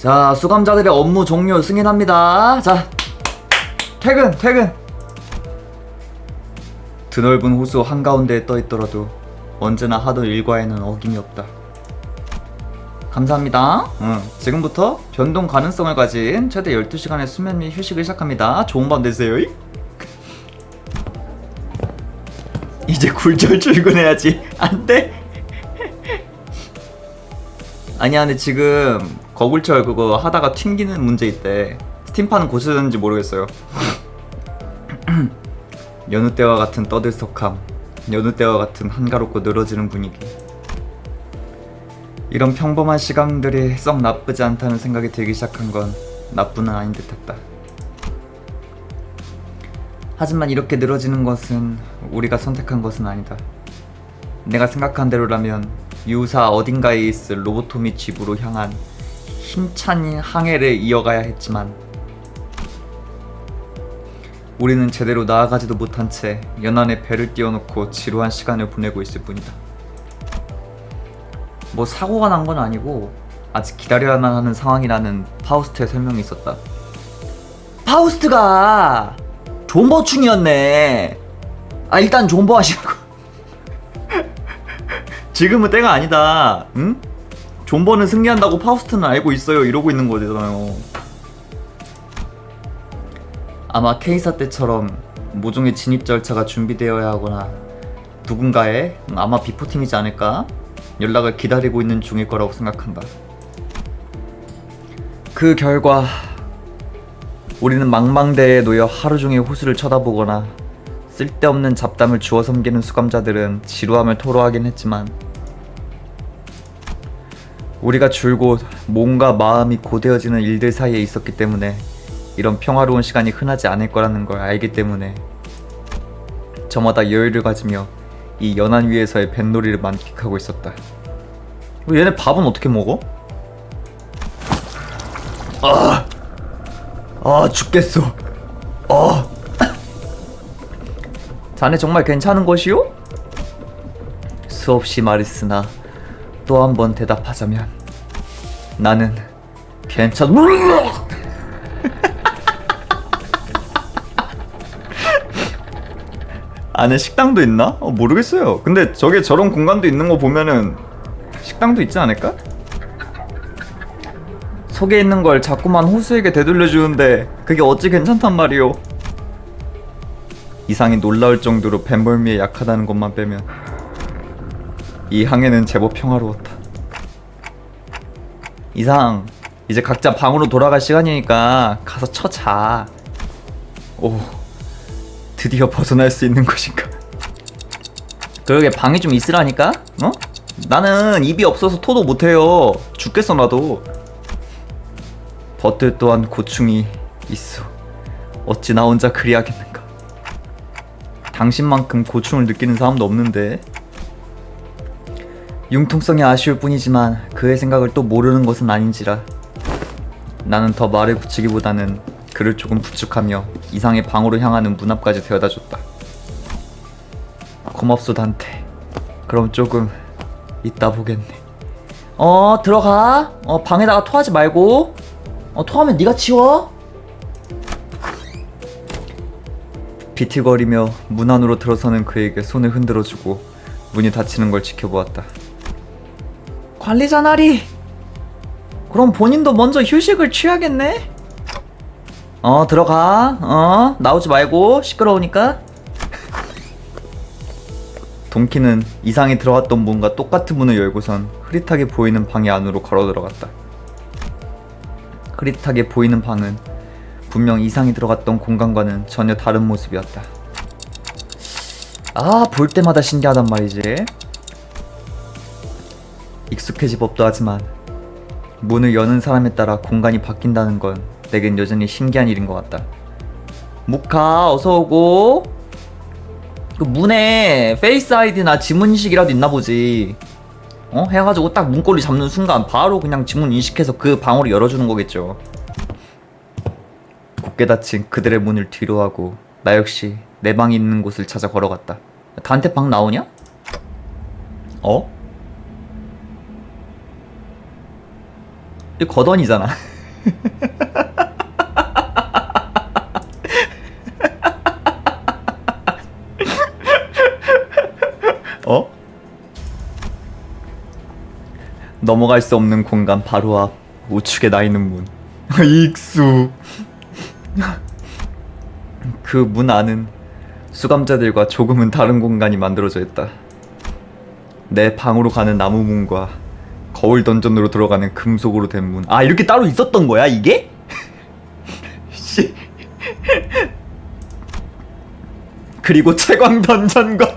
자, 수감자들의 업무 종료 승인합니다. 자, 퇴근, 퇴근. 드넓은 호수 한가운데에 떠 있더라도 언제나 하던 일과에는 어김이 없다. 감사합니다. 응, 지금부터 변동 가능성을 가진 최대 12시간의 수면 및 휴식을 시작합니다. 좋은 밤 되세요. 이제 굴절 출근해야지. 안 돼? 아니야, 근데 지금 거굴철 그거 하다가 튕기는 문제 있대. 스팀판은 고쳐졌는지 모르겠어요. 여느 때와 같은 떠들썩함, 여느 때와 같은 한가롭고 늘어지는 분위기. 이런 평범한 시간들이 썩 나쁘지 않다는 생각이 들기 시작한 건 나뿐은 아닌 듯했다. 하지만 이렇게 늘어지는 것은 우리가 선택한 것은 아니다. 내가 생각한 대로라면 유사 어딘가에 있을 로보토미 집으로 향한 힘찬 항해를 이어가야 했지만 우리는 제대로 나아가지도 못한 채 연안에 배를 띄워놓고 지루한 시간을 보내고 있을 뿐이다. 뭐 사고가 난 건 아니고 아직 기다려야만 하는 상황이라는 파우스트의 설명이 있었다. 파우스트가 존버충이었네. 아 일단 존버 하시라고. 지금은 때가 아니다. 응? 존버는 승리한다고 파우스트는 알고 있어요. 이러고 있는 거잖아요. 아마 케이사 때처럼 모종의 진입 절차가 준비되어야 하거나 누군가의 음, 아마 비포팀이지 않을까 연락을 기다리고 있는 중일 거라고 생각한다. 그 결과 우리는 망망대에 놓여 하루 종일 호수를 쳐다보거나 쓸데없는 잡담을 주워 섬기는 수감자들은 지루함을 토로하긴 했지만 우리가 줄곧 몸과 마음이 고되어지는 일들 사이에 있었기 때문에 이런 평화로운 시간이 흔하지 않을 거라는 걸 알기 때문에 저마다 여유를 가지며 이 연안 위에서의 뱃놀이를 만끽하고 있었다. 어, 얘네 밥은 어떻게 먹어? 아, 아 죽겠어. 아, 자네 정말 괜찮은 것이오? 수없이 말했으나 또 한 번 대답하자면 나는 괜찮. 안에 식당도 있나? 어, 모르겠어요. 근데 저게 저런 공간도 있는 거 보면은 식당도 있지 않을까? 속에 있는 걸 자꾸만 호수에게 되돌려 주는데 그게 어찌 괜찮단 말이오. 이상이 놀라울 정도로 뱀벌미에 약하다는 것만 빼면 이 항해는 제법 평화로웠다. 이상 이제 각자 방으로 돌아갈 시간이니까 가서 쳐자. 오. 드디어 벗어날 수 있는 것인가? 그러게 방이 좀 있으라니까? 어? 나는 입이 없어서 토도 못해요. 죽겠어 나도. 버트 또한 고충이 있어. 어찌 나 혼자 그리하겠는가? 당신만큼 고충을 느끼는 사람도 없는데. 융통성이 아쉬울 뿐이지만 그의 생각을 또 모르는 것은 아닌지라. 나는 더 말을 붙이기보다는 그를 조금 부축하며 이상의 방으로 향하는 문 앞까지 데려다 줬다. 고맙소 단테. 그럼 조금 이따 보겠네. 어 들어가. 어 방에다가 토하지 말고. 어 토하면 네가 치워. 비틀거리며 문 안으로 들어서는 그에게 손을 흔들어주고 문이 닫히는 걸 지켜보았다. 관리자 나리. 그럼 본인도 먼저 휴식을 취하겠네. 어 들어가. 어 나오지 말고 시끄러우니까. 동키는 이상이 들어갔던 문과 똑같은 문을 열고선 흐릿하게 보이는 방의 안으로 걸어 들어갔다. 흐릿하게 보이는 방은 분명 이상이 들어갔던 공간과는 전혀 다른 모습이었다. 아 볼 때마다 신기하단 말이지 익숙해지 법도 하지만 문을 여는 사람에 따라 공간이 바뀐다는 건 내겐 여전히 신기한 일인 것 같다. 무카 어서 오고. 그 문에 페이스 아이디나 지문 인식이라도 있나 보지. 어? 해가지고 딱 문고리 잡는 순간 바로 그냥 지문 인식해서 그 방으로 열어주는 거겠죠. 굳게 닫힌 그들의 문을 뒤로 하고 나 역시 내 방이 있는 곳을 찾아 걸어갔다. 단테 방 나오냐? 어? 이 거던이잖아. 어? 넘어갈 수 없는 공간 바로 앞 우측에 나 있는 문. 익수. 그 문 안은 수감자들과 조금은 다른 공간이 만들어져 있다. 내 방으로 가는 나무 문과 거울 던전으로 들어가는 금속으로 된 문. 아 이렇게 따로 있었던 거야 이게? 씨. 그리고 채광 던전과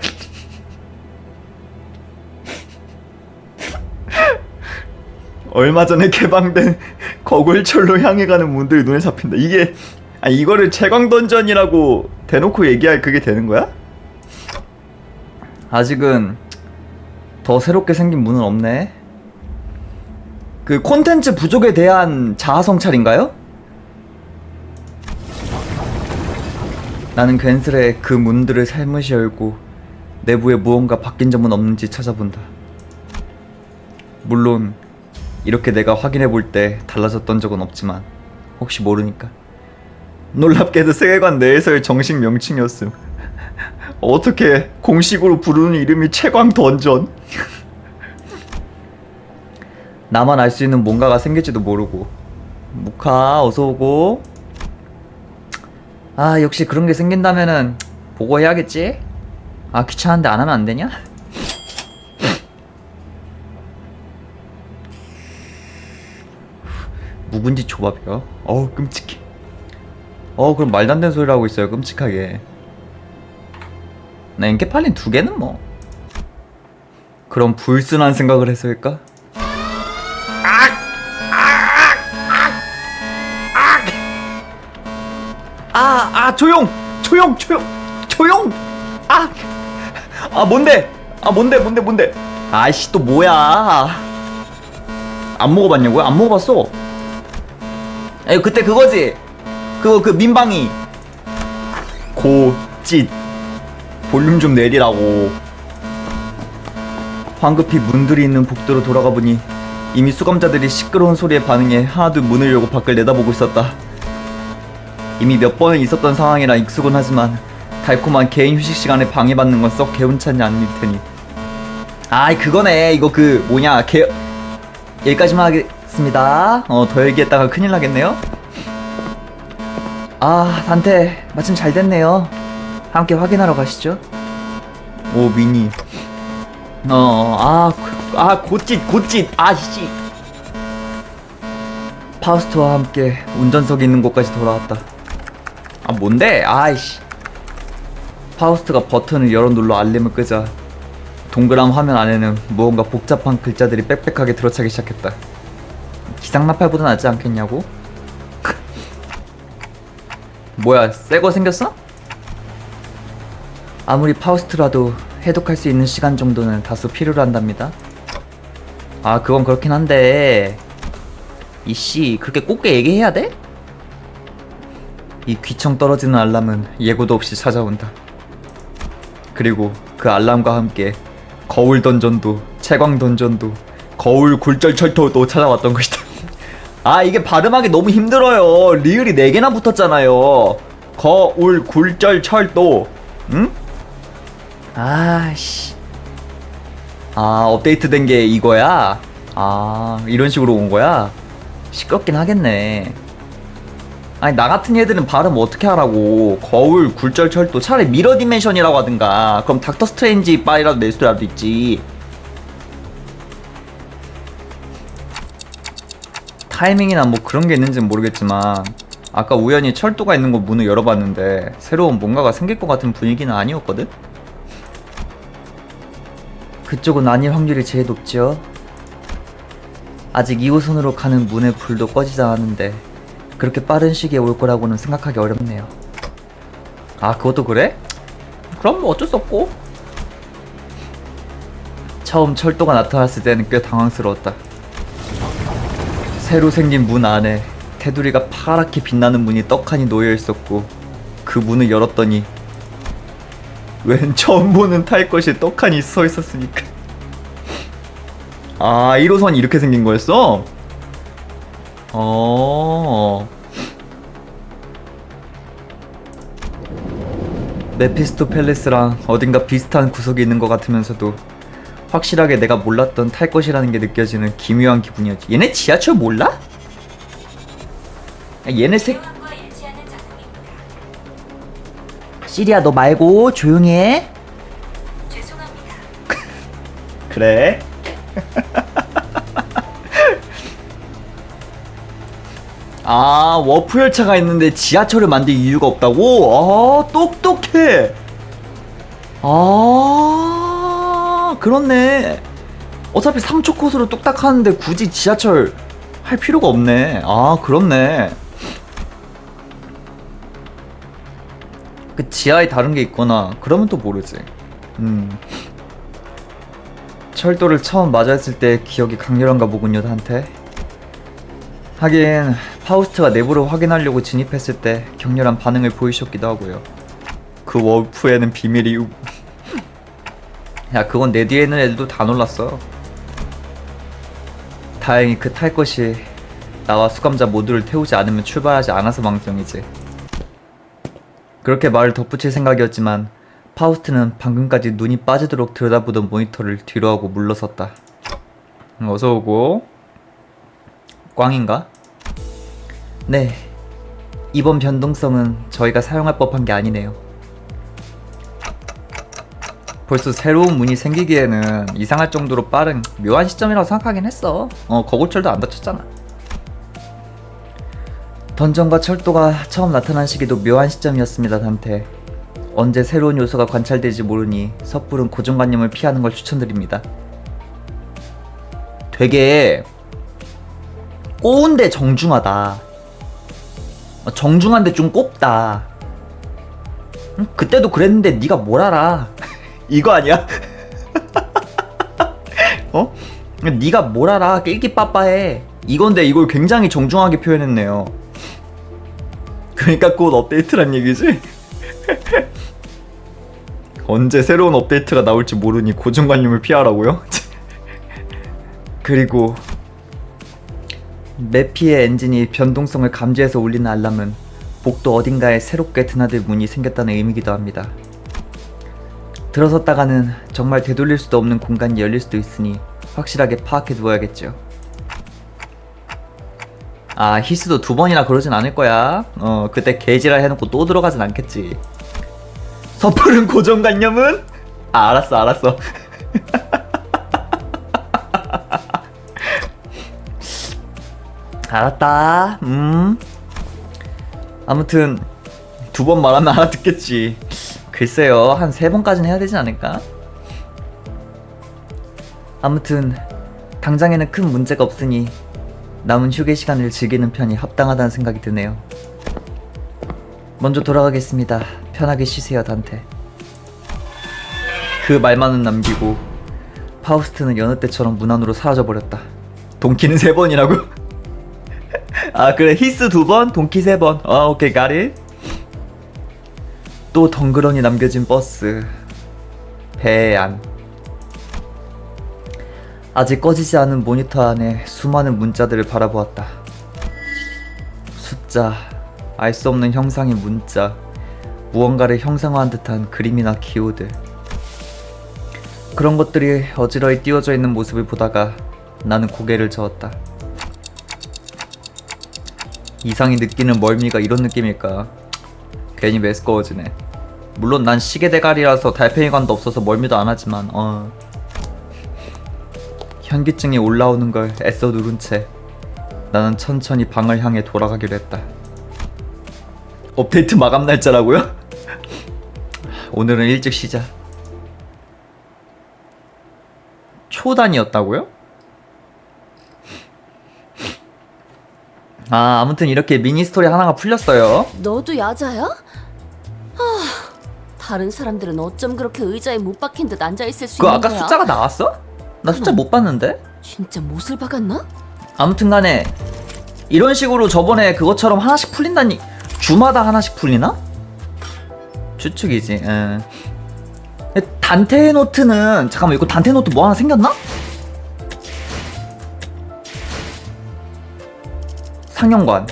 얼마 전에 개방된 거굴철로 향해 가는 문들이 눈에 잡힌다. 이게 아 이거를 채광 던전이라고 대놓고 얘기할 그게 되는 거야? 아직은 더 새롭게 생긴 문은 없네. 그 콘텐츠 부족에 대한 자아 성찰인가요? 나는 괜스레 그 문들을 살며시 열고 내부에 무언가 바뀐 점은 없는지 찾아본다. 물론 이렇게 내가 확인해 볼 때 달라졌던 적은 없지만 혹시 모르니까. 놀랍게도 세계관 내에서의 정식 명칭이었음. 어떻게 공식으로 부르는 이름이 채광 던전? 나만 알 수 있는 뭔가가 생길지도 모르고. 무카 어서 오고. 아 역시 그런 게 생긴다면은 보고해야겠지. 아 귀찮은데 안 하면 안 되냐? 묵은지 초밥이요? 어우 끔찍해. 어 그럼 말도 안 되는 소리를 하고 있어요 끔찍하게. 나 엔케팔린 두 개는 뭐. 그럼 불순한 생각을 해서일까? 조용! 조용! 조용! 조용! 아! 아, 뭔데? 아, 뭔데? 뭔데? 뭔데? 아이씨, 또 뭐야? 안 먹어봤냐고요? 안 먹어봤어. 에 그때 그거지? 그거, 그 민방위. 고짓. 볼륨 좀 내리라고. 황급히 문들이 있는 복도로 돌아가 보니 이미 수감자들이 시끄러운 소리에 반응해 하나둘 문을 열고 밖을 내다보고 있었다. 이미 몇 번은 있었던 상황이라 익숙은 하지만 달콤한 개인 휴식 시간에 방해받는 건 썩 개운찮지 않을 테니. 아이 그거네. 이거 그 뭐냐 개 여기까지만 하겠습니다. 어 더 얘기했다가 큰일 나겠네요. 아 단테 마침 잘 됐네요. 함께 확인하러 가시죠. 오 미니. 어아아 아, 곧짓 곧짓. 아씨. 파우스트와 함께 운전석에 있는 곳까지 돌아왔다 아 뭔데? 아이씨 파우스트가 버튼을 열어 눌러 알림을 끄자 동그란 화면 안에는 무언가 복잡한 글자들이 빽빽하게 들어차기 시작했다 기상나팔보다 낫지 않겠냐고? 뭐야 새거 생겼어? 아무리 파우스트라도 해독할 수 있는 시간 정도는 다소 필요로 한답니다 아 그건 그렇긴 한데 이씨 그렇게 곱게 얘기해야 돼? 이 귀청 떨어지는 알람은 예고도 없이 찾아온다. 그리고 그 알람과 함께 거울 던전도 채광 던전도 거울 굴절 철도도 찾아왔던 것이다. 아 이게 발음하기 너무 힘들어요. 리을이 4개나 붙었잖아요. 거울 굴절 철도. 응? 아씨. 아 업데이트 된 게 이거야? 아 이런 식으로 온 거야? 시끄럽긴 하겠네. 아니 나 같은 애들은 발음 어떻게 하라고. 거울 굴절 철도. 차라리 미러 디멘션이라고 하든가. 그럼 닥터 스트레인지 바이라도 낼 수라도 있지. 타이밍이나 뭐 그런 게 있는지는 모르겠지만 아까 우연히 철도가 있는 곳 문을 열어봤는데 새로운 뭔가가 생길 것 같은 분위기는 아니었거든? 그쪽은 아닐 확률이 제일 높죠? 아직 2호선으로 가는 문의 불도 꺼지지 않았는데 그렇게 빠른 시기에 올 거라고는 생각하기 어렵네요. 아, 그것도 그래? 그럼 뭐 어쩔 수 없고. 처음 철도가 나타났을 때는 꽤 당황스러웠다. 새로 생긴 문 안에 테두리가 파랗게 빛나는 문이 떡하니 놓여 있었고 그 문을 열었더니 웬 처음 보는 탈 것이 떡하니 서 있었으니까. 아, 1호선이 이렇게 생긴 거였어? 어. 메피스토 팰리스랑 어딘가 비슷한 구석이 있는 것 같으면서도 확실하게 내가 몰랐던 탈 것이라는 게 느껴지는 기묘한 기분이었지. 얘네 지하철 몰라? 야, 얘네 새. 시리야 너 말고 조용히 해. 죄송합니다. 그래. 아 워프 열차가 있는데 지하철을 만들 이유가 없다고? 아 똑똑해. 아 그렇네. 어차피 3초 코스로 뚝딱 하는데 굳이 지하철 할 필요가 없네. 아 그렇네. 그 지하에 다른 게 있거나 그러면 또 모르지. 음. 철도를 처음 마주했을 때 기억이 강렬한가 보군요, 한테. 하긴 파우스트가 내부를 확인하려고 진입했을 때 격렬한 반응을 보이셨기도 하고요. 그 월프에는 비밀이 우- 야, 그건 내 뒤에 있는 애들도 다 놀랐어. 다행히 그 탈 것이 나와 수감자 모두를 태우지 않으면 출발하지 않아서 망정이지. 그렇게 말을 덧붙일 생각이었지만 파우스트는 방금까지 눈이 빠지도록 들여다보던 모니터를 뒤로 하고 물러섰다. 음, 어서 오고. 꽝인가? 네. 이번 변동성은 저희가 사용할 법한 게 아니네요. 벌써 새로운 문이 생기기에는 이상할 정도로 빠른 묘한 시점이라고 생각하긴 했어. 어, 거골철도 안 다쳤잖아. 던전과 철도가 처음 나타난 시기도 묘한 시점이었습니다, 단테. 언제 새로운 요소가 관찰될지 모르니 섣부른 고정관념을 피하는 걸 추천드립니다. 되게 꼬운데 정중하다. 어, 정중한데 좀 꼽다. 응? 그때도 그랬는데 네가 뭘 알아? 이거 아니야? 어? 네가 뭘 알아? 낄끼빠빠해. 이건데 이걸 굉장히 정중하게 표현했네요. 그러니까 곧 업데이트란 얘기지? 언제 새로운 업데이트가 나올지 모르니 고정관념을 피하라고요? 그리고 매피의 엔진이 변동성을 감지해서 울리는 알람은 복도 어딘가에 새롭게 드나들 문이 생겼다는 의미기도 합니다. 들어섰다가는 정말 되돌릴 수도 없는 공간이 열릴 수도 있으니 확실하게 파악해 두어야겠죠. 아 히스도 두 번이나 그러진 않을 거야. 어 그때 개지랄 해놓고 또 들어가진 않겠지. 섣부른 고정관념은? 아 알았어 알았어. 알았다. 음. 아무튼 두 번 말하면 알아듣겠지. 글쎄요 한 세 번까지는 해야 되지 않을까? 아무튼 당장에는 큰 문제가 없으니 남은 휴게 시간을 즐기는 편이 합당하다는 생각이 드네요. 먼저 돌아가겠습니다. 편하게 쉬세요, 단테. 그 말만은 남기고 파우스트는 여느 때처럼 문 안으로 사라져 버렸다. 동키는 세 번이라고? 아 그래 히스 두 번, 동키 세 번. 아 오케이 가리. 또 덩그러니 남겨진 버스. 배의 안. 아직 꺼지지 않은 모니터 안에 수많은 문자들을 바라보았다. 숫자, 알 수 없는 형상의 문자, 무언가를 형상화한 듯한 그림이나 기호들. 그런 것들이 어지러이 띄워져 있는 모습을 보다가 나는 고개를 저었다. 이상이 느끼는 멀미가 이런 느낌일까? 괜히 메스꺼워지네. 물론 난 시계 대가리라서 달팽이관도 없어서 멀미도 안 하지만, 어. 현기증이 올라오는 걸 애써 누른 채 나는 천천히 방을 향해 돌아가기로 했다. 업데이트 마감 날짜라고요? 오늘은 일찍 쉬자. 초단이었다고요? 아, 아무튼 이렇게 미니 스토리 하나가 풀렸어요. 너도 야자야? 아, 다른 사람들은 어쩜 그렇게 의자에 못 박힌 듯 앉아 있을 수 그 있는 아까 거야? 숫자가 나왔어? 나 숫자 못 봤는데? 진짜 못을 박았나? 아무튼 간에 이런 식으로 저번에 그것처럼 하나씩 풀린다니 주마다 하나씩 풀리나? 추측이지. 예. 단테 노트는 잠깐만 이거 단테 노트 뭐 하나 생겼나? 창녕관.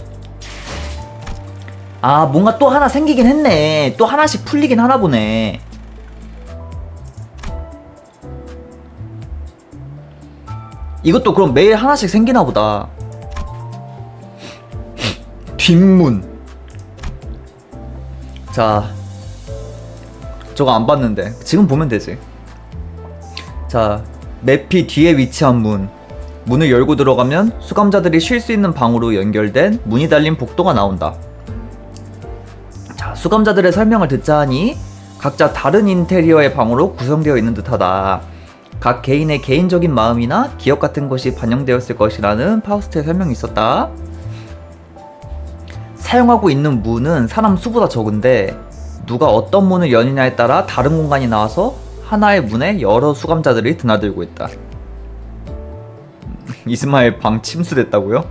아, 뭔가 또 하나 생기긴 했네. 또 하나씩 풀리긴 하나 보네. 이것도 그럼 매일 하나씩 생기나 보다. 뒷문. 자, 저거 안 봤는데 지금 보면 되지. 자, 맵피 뒤에 위치한 문. 문을 열고 들어가면 수감자들이 쉴 수 있는 방으로 연결된 문이 달린 복도가 나온다. 자, 수감자들의 설명을 듣자 하니 각자 다른 인테리어의 방으로 구성되어 있는 듯하다. 각 개인의 개인적인 마음이나 기억 같은 것이 반영되었을 것이라는 파우스트의 설명이 있었다. 사용하고 있는 문은 사람 수보다 적은데 누가 어떤 문을 여느냐에 따라 다른 공간이 나와서 하나의 문에 여러 수감자들이 드나들고 있다. 이스마엘 방 침수됐다고요?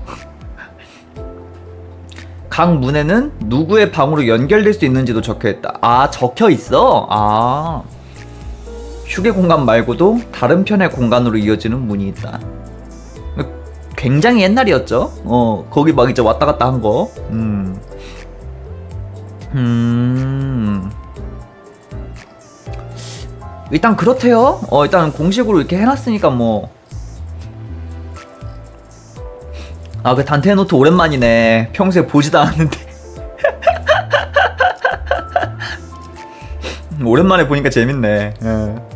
각 문에는 누구의 방으로 연결될 수 있는지도 적혀 있다. 아, 적혀 있어? 아. 휴게 공간 말고도 다른 편의 공간으로 이어지는 문이 있다. 굉장히 옛날이었죠? 어, 거기 막 이제 왔다 갔다 한 거. 음. 음. 일단 그렇대요. 어, 일단 공식으로 이렇게 해놨으니까 뭐. 아, 그 단테 노트 오랜만이네. 평소에 보지도 않았는데. 오랜만에 보니까 재밌네. 예.